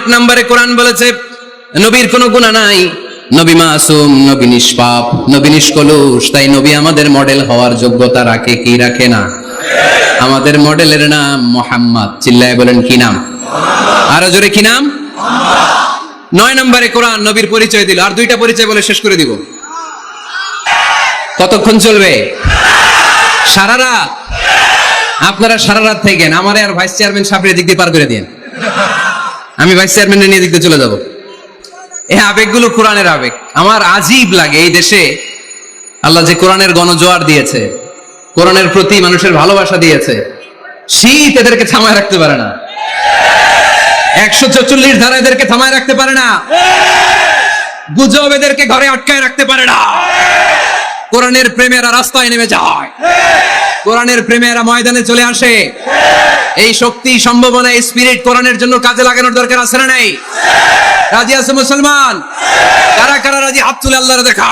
আট নম্বরে কোরআন বলেছে, নবীর কোনো গুণা নাই। নবী মাসুম, নবী নিষ্পাপ, নবী নিষ্কলুষ। তাই নবী আমাদের মডেল হওয়ার যোগ্যতা রাখে কি রাখে না? আমাদের মডেলের নাম মোহাম্মদ। চিল্লায় বলেন কি নাম? আরও জোরে কি নাম? নয় নম্বরে কোরআন নবীর পরিচয় দিল। আর দুইটা পরিচয় বলে শেষ করে দিব। কতক্ষণ চলবে? সারা রাত? আপনারা সারা রাত থাকেন। আমার আর ভাইস চেয়ারম্যান সাহেবের দিক দিয়ে পার করে দিন আমি ভাইস চেয়ারম্যানের নিয়ে দিয়ে চলে যাব। এই আবেগগুলো কোরআনের আবেগ। আমার আজীব লাগে এই দেশে আল্লাহ যে কোরআনের গণজোয়ার দিয়েছে, কোরআনের প্রতি মানুষের ভালোবাসা দিয়েছে, শীত এদেরকে থামায় রাখতে পারে না। একশো চল্লিশ ধারা এদেরকে থামায় রাখতে পারে না। গুজব এদেরকে ঘরে আটকায় রাখতে পারে না। কোরআনের প্রেমেরা রাস্তায় নেমে যায়। কোরআনের প্রেমেরা ময়দানে চলে আসে। এই শক্তি, সম্ভাবনা, এই স্পিরিট কোরআনের জন্য কাজে লাগানোর দরকার আছে না নাই? রাজি আছে মুসলমান? কারা কারা রাজি? হাত তুলে আল্লাহর দেখা।